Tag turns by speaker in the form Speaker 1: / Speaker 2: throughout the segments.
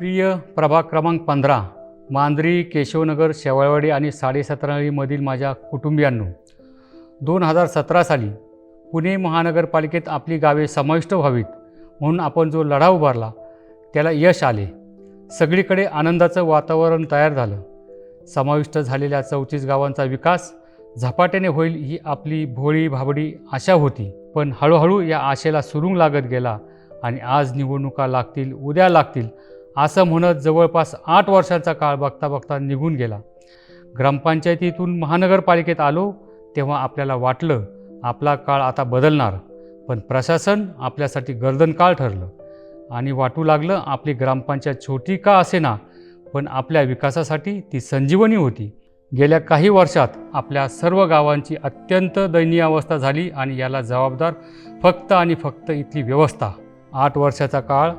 Speaker 1: प्रिय प्रभाग क्रमांक पंधरा मांजरी केशवनगर शेवाळवाडी आणि साडेसतराळीमधील माझ्या कुटुंबियांनो दोन हजार सतरा साली पुणे महानगरपालिकेत आपली गावे समाविष्ट व्हावीत म्हणून आपण जो लढा उभारला त्याला यश आले. सगळीकडे आनंदाचं वातावरण तयार झालं. समाविष्ट झालेल्या चौतीस गावांचा विकास झपाट्याने होईल ही आपली भोळी भाबडी आशा होती. पण हळूहळू या आशेला सुरूंग लागत गेला आणि आज निवडणुका लागतील उद्या लागतील असं म्हणत जवळपास आठ वर्षांचा काळ बघता बघता निघून गेला. ग्रामपंचायतीतून महानगरपालिकेत आलो तेव्हा आपल्याला वाटलं आपला काळ आता बदलणार पण प्रशासन आपल्यासाठी गर्दन काळ ठरलं. आणि वाटू लागलं आपली ग्रामपंचायत छोटी का असेना पण आपल्या विकासासाठी ती संजीवनी होती. गेल्या काही वर्षात आपल्या सर्व गावांची अत्यंत दयनीय अवस्था झाली आणि याला जबाबदार फक्त आणि फक्त इथली व्यवस्था. आठ वर्षाचा काळ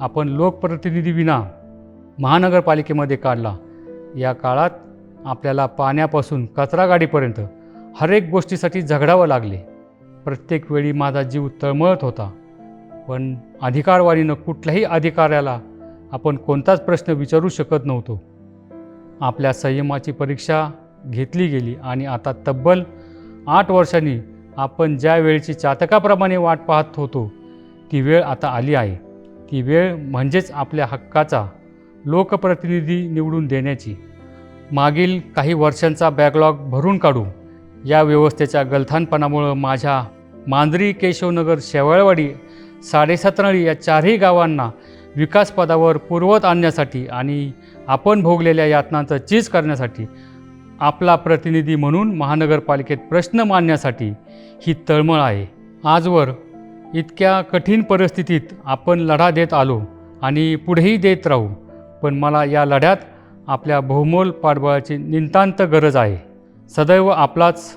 Speaker 1: आपण लोकप्रतिनिधीविना महानगरपालिकेमध्ये काढला. या काळात आपल्याला पाण्यापासून कचरा गाडीपर्यंत हरेक गोष्टीसाठी झगडावं लागले. प्रत्येक वेळी माझा जीव तळमळत होता. पण अधिकारवाणीनं कुठल्याही अधिकाऱ्याला आपण कोणताच प्रश्न विचारू शकत नव्हतो. आपल्या संयमाची परीक्षा घेतली गेली आणि आता तब्बल आठ वर्षांनी आपण ज्या वेळेची चातकाप्रमाणे वाट पाहत होतो ती वेळ आता आली आहे. ती वेळ म्हणजेच आपल्या हक्काचा लोकप्रतिनिधी निवडून देण्याची. मागील काही वर्षांचा बॅकलॉग भरून काढू या व्यवस्थेच्या गलथानपणामुळं माझ्या मांजरी केशवनगर शेवाळवाडी साडेसतराळी या चारही गावांना विकासपदावर पुरवत पूर्वत आणण्यासाठी आणि आपण भोगलेल्या यातनांचं चीज करण्यासाठी आपला प्रतिनिधी म्हणून महानगरपालिकेत प्रश्न मांडण्यासाठी ही तळमळ आहे. आजवर इतक्या कठीण परिस्थितीत आपण लढा देत आलो आणि पुढेही देत राहू पण मला या लढ्यात आपल्या बहुमोल पाठबळाची नितांत गरज आहे. सदैव आपलाच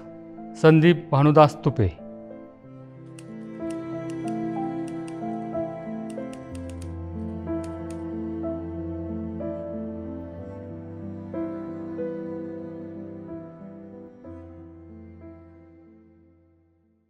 Speaker 1: संदीप भानुदास तुपे.